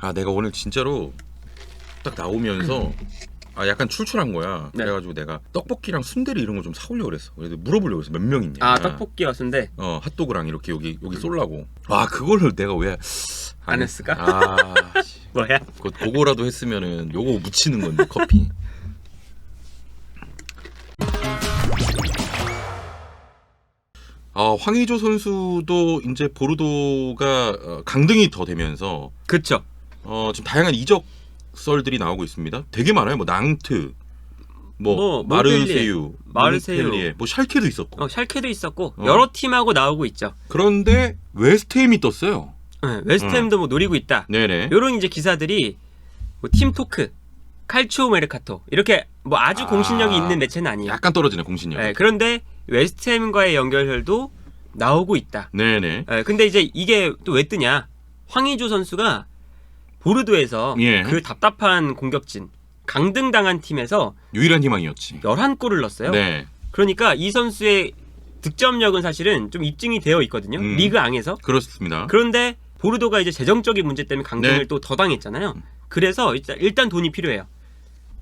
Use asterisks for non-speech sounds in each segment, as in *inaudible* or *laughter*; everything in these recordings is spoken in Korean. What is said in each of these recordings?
아 내가 오늘 진짜로 딱 나오면서 아 약간 출출한 거야. 네. 그래가지고 내가 떡볶이랑 순대리 이런 거 좀 사오려고 그랬어. 그래서 물어보려고 했어. 몇명 있냐. 아 떡볶이 왔는데 어 핫도그랑 이렇게 여기 여기 쏠라고. 아 그거를 내가 왜안 했을까? 아 *laughs* 씨. 뭐야? 그 그거라도 했으면은 요거 묻히는 건데 커피. 아 황의조 선수도 이제 보르도가 어, 강등이 더 되면서 그쵸. 어, 지금 다양한 이적 썰들이 나오고 있습니다. 되게 많아요. 뭐 낭트, 뭐, 뭐, 마르세유, 마르세유. 몬펠리에, 뭐 샬케도 있었고. 어, 샬케도 있었고 어. 여러 팀하고 나오고 있죠. 그런데 웨스트햄이 떴어요. 네, 웨스트햄도 뭐 노리고 있다. 네네. 이런 이제 기사들이 뭐 팀 토크, 칼치오 메르카토 이렇게 뭐 아주 아. 공신력이 있는 매체는 아니에요. 약간 떨어지네 공신력. 네, 그런데 웨스트햄과의 연결설도 나오고 있다. 네네. 네, 근데 이제 이게 또 왜 뜨냐? 황의조 선수가 보르도에서 예. 그 답답한 공격진 강등당한 팀에서 유일한 희망이었지. 11골을 넣었어요. 네. 그러니까 이 선수의 득점력은 사실은 좀 입증이 되어 있거든요. 음. 리그 앙에서. 그렇습니다. 그런데 보르도가 이제 재정적인 문제 때문에 강등을 네. 또더 당했잖아요. 그래서 일단, 일단 돈이 필요해요.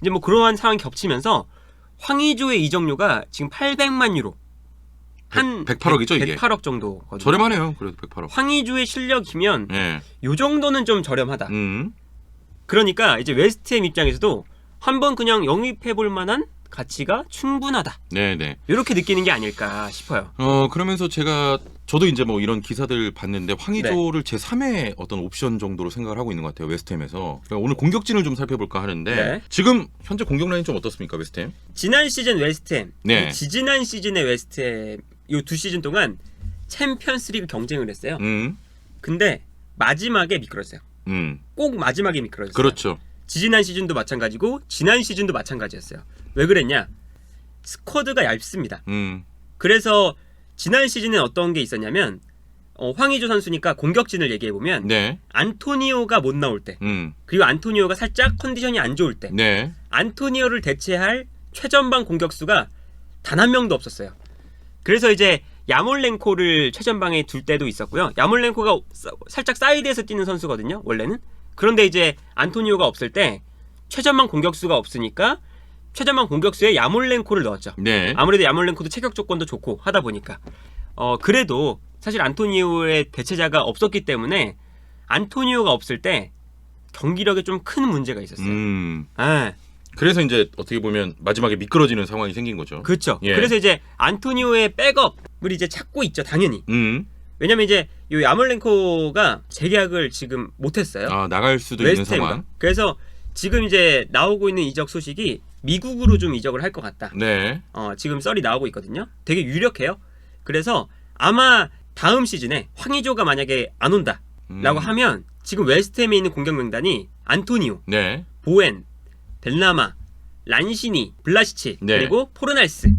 이제 뭐 그러한 상황이 겹치면서 황의조의 이적료가 지금 800만 유로. 한100 108억이죠, 이게? 108억 정도거든요. 저렴하네요. 그래도 108억. 황의조의 실력이면 네. 요 정도는 좀 저렴하다. 음. 그러니까 이제 웨스트햄 입장에서도 한번 그냥 영입해 볼 만한 가치가 충분하다. 네네. 이렇게 느끼는 게 아닐까 싶어요. 어 그러면서 제가 저도 이제 뭐 이런 기사들 봤는데 네. 황의조를 제 3의 어떤 옵션 정도로 생각을 하고 있는 것 같아요 웨스트햄에서 그러니까 오늘 공격진을 좀 살펴볼까 하는데 네. 지금 현재 공격 라인 좀 어떻습니까 웨스트햄? 지난 시즌 웨스트햄, 네. 이 지지난 시즌의 웨스트햄 요 두 시즌 동안 챔피언스리그 경쟁을 했어요. 음, 근데 마지막에 미끄러졌어요. 음, 꼭 마지막에 미끄러졌어요. 그렇죠. 지지난 시즌도 마찬가지고 지난 시즌도 마찬가지였어요. 왜 그랬냐? 스쿼드가 얇습니다. 음, 그래서 지난 시즌에 어떤 게 있었냐면 어, 황의조 선수니까 공격진을 얘기해 보면 네, 안토니오가 못 나올 때 음, 그리고 안토니오가 살짝 컨디션이 안 좋을 때 네, 안토니오를 대체할 최전방 공격수가 단 한 명도 없었어요. 그래서 이제 야몰렌코를 최전방에 둘 때도 있었고요. 야몰렌코가 사- 살짝 사이드에서 뛰는 선수거든요. 원래는. 그런데 이제 안토니오가 없을 때 최전방 공격수가 없으니까 최전방 공격수에 야몰렌코를 넣었죠. 네, 아무래도 야몰렌코도 체격 조건도 좋고 하다 보니까 어 그래도 사실 안토니오의 대체자가 없었기 때문에 안토니오가 없을 때 경기력에 좀 큰 문제가 있었어요. 음. 아, 그래서 이제 어떻게 보면 마지막에 미끄러지는 상황이 생긴 거죠. 그렇죠. 예. 그래서 이제 안토니오의 백업을 이제 찾고 있죠, 당연히. 음, 왜냐면 이제 요 야몰렌코가 재계약을 지금 못했어요. 아 나갈 수도 있는 웨스트햄과. 상황. 그래서 지금 이제 나오고 있는 이적 소식이 미국으로 좀 이적을 할 것 같다. 네, 어, 지금 썰이 나오고 있거든요. 되게 유력해요. 그래서 아마 다음 시즌에 황의조가 만약에 안 온다라고 음. 하면 지금 웨스트햄에 있는 공격 명단이 안토니오, 네, 보엔, 벨라마, 란시니, 블라시치 네. 그리고 포르날스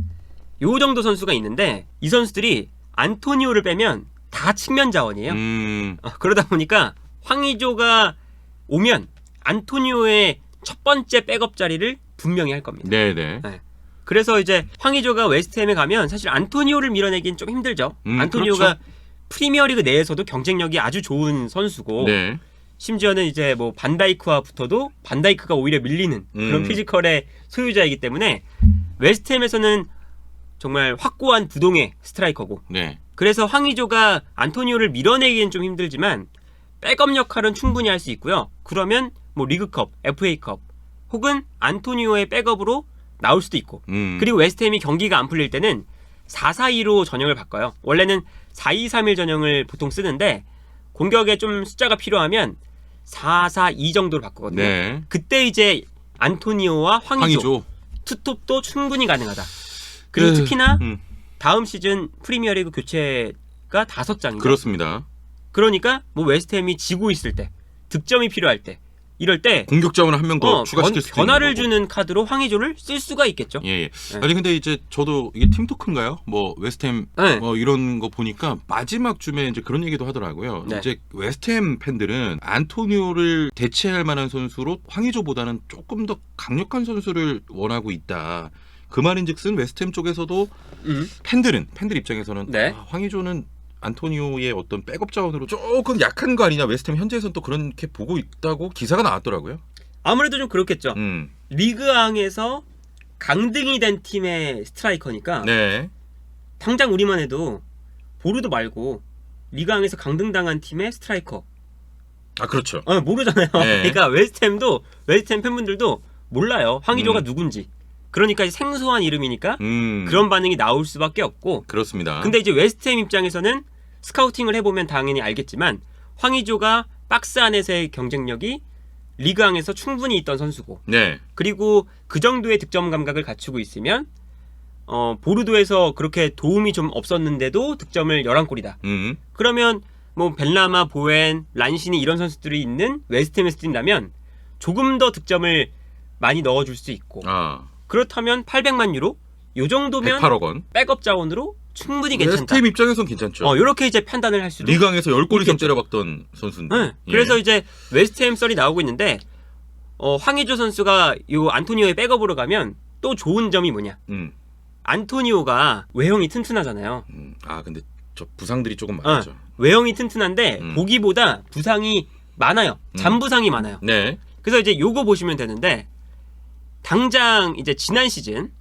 요 정도 선수가 있는데 이 선수들이 안토니오를 빼면 다 측면 자원이에요. 음, 어, 그러다 보니까 황의조가 오면 안토니오의 첫 번째 백업 자리를 분명히 할 겁니다. 네, 네, 그래서 이제 황의조가 웨스트햄에 가면 사실 안토니오를 밀어내긴 좀 힘들죠. 음, 안토니오가 그렇죠. 프리미어리그 내에서도 경쟁력이 아주 좋은 선수고 네, 심지어는 이제 뭐 반다이크와 붙어도 반다이크가 오히려 밀리는 그런 음. 피지컬의 소유자이기 때문에 웨스트햄에서는 정말 확고한 부동의 스트라이커고 네, 그래서 황의조가 안토니오를 밀어내기는 좀 힘들지만 백업 역할은 충분히 할 수 있고요. 그러면 뭐 리그컵, FA컵 혹은 안토니오의 백업으로 나올 수도 있고 음, 그리고 웨스트햄이 경기가 안 풀릴 때는 4-4-2로 전형을 바꿔요. 원래는 4-2-3-1 전형을 보통 쓰는데 공격에 좀 숫자가 필요하면 4-4-2 정도로 바꾸거든요. 네, 그때 이제 안토니오와 황의조, 황의조. 투톱도 충분히 가능하다. 그리고 네. 특히나 음, 다음 시즌 프리미어리그 교체가 다섯 장이죠. 그렇습니다. 그러니까 뭐 웨스트햄이 지고 있을 때 득점이 필요할 때 이럴 때 공격 자원을 한 명 더 어, 추가시킬 변, 수도 변화를. 주는 카드로 황의조를 쓸 수가 있겠죠. 예, 예. 네. 아니 근데 이제 저도 이게 팀토크인가요? 뭐 웨스트햄 네. 뭐 이런 거 보니까 마지막 쯤에 이제 그런 얘기도 하더라고요. 네. 이제 웨스트햄 팬들은 안토니오를 대체할 만한 선수로 황의조보다는 조금 더 강력한 선수를 원하고 있다. 그 말인즉슨 웨스트햄 쪽에서도 음. 팬들은 팬들 입장에서는 네. 아, 황의조는 안토니오의 어떤 백업 자원으로 조금 약한 거 아니냐 웨스트햄 현재에선 또 그렇게 보고 있다고 기사가 나왔더라고요. 아무래도 좀 그렇겠죠. 음. 리그왕에서 강등이 된 팀의 스트라이커니까 네. 당장 우리만 해도 보르도 말고 리그왕에서 강등당한 팀의 스트라이커 아 그렇죠. 어, 모르잖아요. 네. *laughs* 그러니까 웨스트햄도 웨스트햄 팬분들도 몰라요. 황의조가 음. 누군지. 그러니까 이제 생소한 이름이니까 음. 그런 반응이 나올 수밖에 없고. 그렇습니다. 근데 이제 웨스트햄 입장에서는 스카우팅을 해보면 당연히 알겠지만 황의조가 박스 안에서의 경쟁력이 리그왕에서 충분히 있던 선수고 네. 그리고 그 정도의 득점 감각을 갖추고 있으면 어, 보르도에서 그렇게 도움이 좀 없었는데도 득점을 11골이다. 음. 그러면 뭐 벨라마, 보엔, 란시니 이런 선수들이 있는 웨스트햄에서 뛴다면 조금 더 득점을 많이 넣어줄 수 있고 아. 그렇다면 800만 유로 요 정도면 108억 원. 백업 자원으로 충분히 괜찮다. 웨스트햄 입장에선 괜찮죠. 어 이렇게 이제 판단을 할 수도. 리강에서 10골 이상. 때려박던 선수인데. 네. 예. 그래서 이제 웨스트햄 썰이 나오고 있는데 어, 황의조 선수가 요 안토니오의 백업으로 가면 또 좋은 점이 뭐냐? 음. 안토니오가 외형이 튼튼하잖아요. 음. 아 근데 저 부상들이 조금 많았죠. 외형이 튼튼한데 음. 보기보다 부상이 많아요. 잔부상이 많아요. 네. 그래서 이제 요거 보시면 되는데 당장 이제 지난 시즌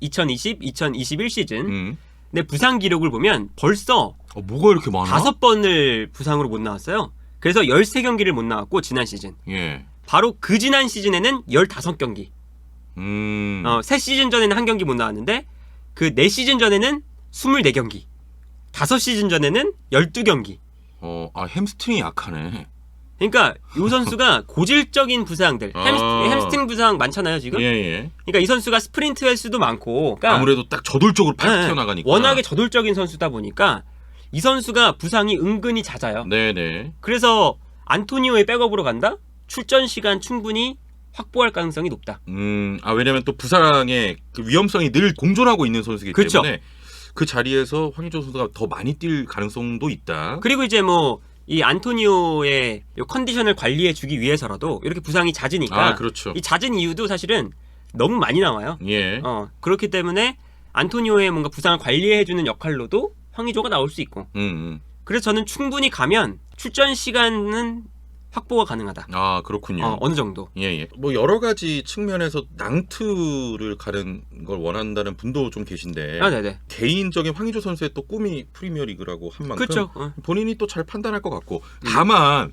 2020, 2021 시즌 음. 내 부상 기록을 보면 벌써 어, 뭐가 이렇게 많아? 다섯 번을 부상으로 못 나왔어요. 그래서 13경기를 못 나왔고 지난 시즌. 예. 바로 그 지난 시즌에는 15경기. 음. 어, 세 시즌 전에는 한 경기 못 나왔는데 그 네 시즌 전에는 24경기. 다섯 시즌 전에는 12경기. 어, 아 햄스트링이 약하네. 그러니까 요 선수가 고질적인 부상들, 아. 햄스, 햄스트링 부상 많잖아요 지금. 예, 예. 그러니까 이 선수가 스프린트 횟수도 많고, 그러니까 아무래도 딱 저돌적으로 팍 네, 튀어나가니까. 워낙에 저돌적인 선수다 보니까 이 선수가 부상이 은근히 잦아요. 네, 네. 그래서 안토니오의 백업으로 간다? 출전 시간 충분히 확보할 가능성이 높다. 음, 아 왜냐면 또 부상의 그 위험성이 늘 공존하고 있는 선수이기 그렇죠. 때문에 그 자리에서 황희조 선수가 더 많이 뛸 가능성도 있다. 그리고 이제 뭐 이 안토니오의 요 컨디션을 관리해 주기 위해서라도 이렇게 부상이 잦으니까 아, 그렇죠. 이 잦은 이유도 사실은 너무 많이 나와요. 예. 어, 그렇기 때문에 안토니오의 뭔가 부상을 관리해 주는 역할로도 황의조가 나올 수 있고. 음, 음. 그래서 저는 충분히 가면 출전 시간은 확보가 가능하다. 아, 그렇군요. 어, 어느 정도. 예, 예. 뭐 여러 가지 측면에서 낭트를 가는 걸 원한다는 분도 좀 계신데 아, 네네. 개인적인 황희조 선수의 또 꿈이 프리미어리그라고 한 만큼 그렇죠. 어. 본인이 또 잘 판단할 것 같고 음. 다만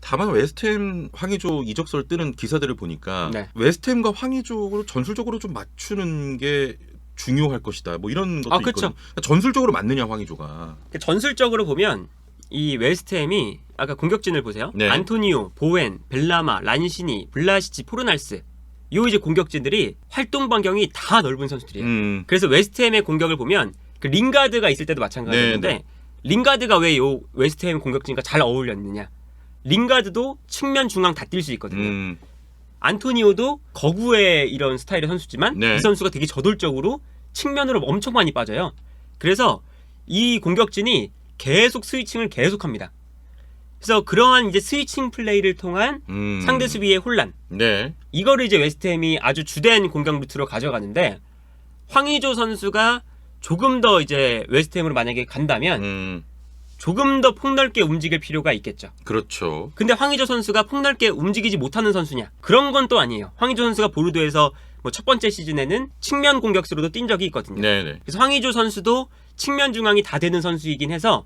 다만 웨스트햄 황의조 이적설 뜨는 기사들을 보니까 네. 웨스트햄과 황의조를 전술적으로 좀 맞추는 게 중요할 것이다. 뭐 이런 것도 아. 있거든요. 그러니까 전술적으로 맞느냐 황의조가. 전술적으로 보면 이 웨스트햄이 아까 공격진을 보세요. 네. 안토니오, 보웬, 벨라마, 란시니, 블라시치, 포르날스. 요 이제 공격진들이 활동 반경이 다 넓은 선수들이에요. 음. 그래서 웨스트햄의 공격을 보면 그 링가드가 있을 때도 마찬가지였는데 네, 네. 링가드가 왜 요 웨스트햄 공격진과 잘 어울렸느냐? 링가드도 측면 중앙 다 뛸 수 있거든요. 음. 안토니오도 거구의 이런 스타일의 선수지만 네. 이 선수가 되게 저돌적으로 측면으로 엄청 많이 빠져요. 그래서 이 공격진이 계속 스위칭을 계속합니다. 그래서 그러한 이제 스위칭 플레이를 통한 음. 상대 수비의 혼란 네. 이거를 이제 웨스트햄이 아주 주된 공격 루트로 가져가는데 황의조 선수가 조금 더 이제 웨스트햄으로 만약에 간다면 음. 조금 더 폭넓게 움직일 필요가 있겠죠. 그렇죠. 근데 황의조 선수가 폭넓게 움직이지 못하는 선수냐? 그런 건 또 아니에요. 황의조 선수가 보르도에서 뭐 첫 번째 시즌에는 측면 공격수로도 뛴 적이 있거든요. 네, 네. 그래서 황의조 선수도 측면 중앙이 다 되는 선수이긴 해서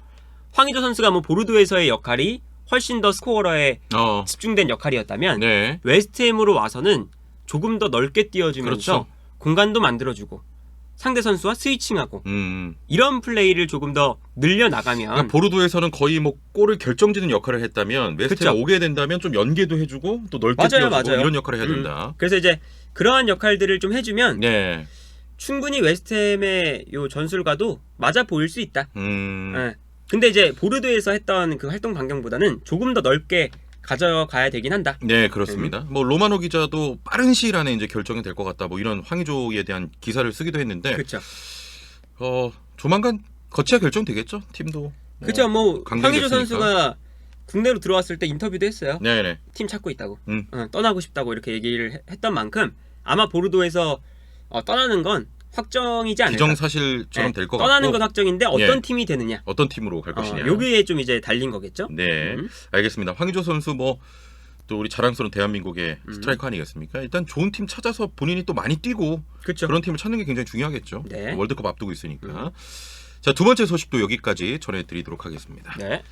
황의조 선수가 뭐 보르도에서의 역할이 훨씬 더 스코어러에 어. 집중된 역할이었다면 네. 웨스트햄으로 와서는 조금 더 넓게 뛰어주면서 그렇죠. 공간도 만들어주고 상대 선수와 스위칭하고 음. 이런 플레이를 조금 더 늘려 나가면 그러니까 보르도에서는 거의 뭐 골을 결정짓는 역할을 했다면 웨스트햄. 오게 된다면 좀 연계도 해주고 또 넓게 맞아요, 뛰어주고 맞아요. 이런 역할을 해야 음. 된다. 그래서 이제 그러한 역할들을 좀 해주면 네. 충분히 웨스트햄의 요 전술과도 맞아 보일 수 있다. 음. 예. 근데 이제 보르도에서 했던 그 활동 반경보다는 조금 더 넓게 가져가야 되긴 한다. 네 그렇습니다. 음. 뭐 로마노 기자도 빠른 시일 안에 이제 결정이 될 것 같다. 뭐 이런 황의조에 대한 기사를 쓰기도 했는데 그렇죠. 어 조만간 거치가 결정되겠죠. 팀도. 뭐. 그렇죠. 뭐 강등이 황의조 됐으니까. 선수가 국내로 들어왔을 때 인터뷰도 했어요. 네 네. 팀 찾고 있다고. 음. 어, 떠나고 싶다고 이렇게 얘기를 해- 했던 만큼 아마 보르도에서 어, 떠나는 건 확정이지 않을까. 기정사실처럼 될 것 같고 떠나는 건 확정인데 어떤 예. 팀이 되느냐. 어떤 팀으로 갈 어, 것이냐. 여기에 좀 이제 달린 거겠죠. 네, 음. 알겠습니다. 황의조 선수 뭐 또 우리 자랑스러운 대한민국의 음. 스트라이커 아니겠습니까? 일단 좋은 팀 찾아서 본인이 또 많이 뛰고 그렇죠. 그런 팀을 찾는 게 굉장히 중요하겠죠. 네. 월드컵 앞두고 있으니까. 자, 두 번째 소식도 여기까지 전해드리도록 하겠습니다. 네.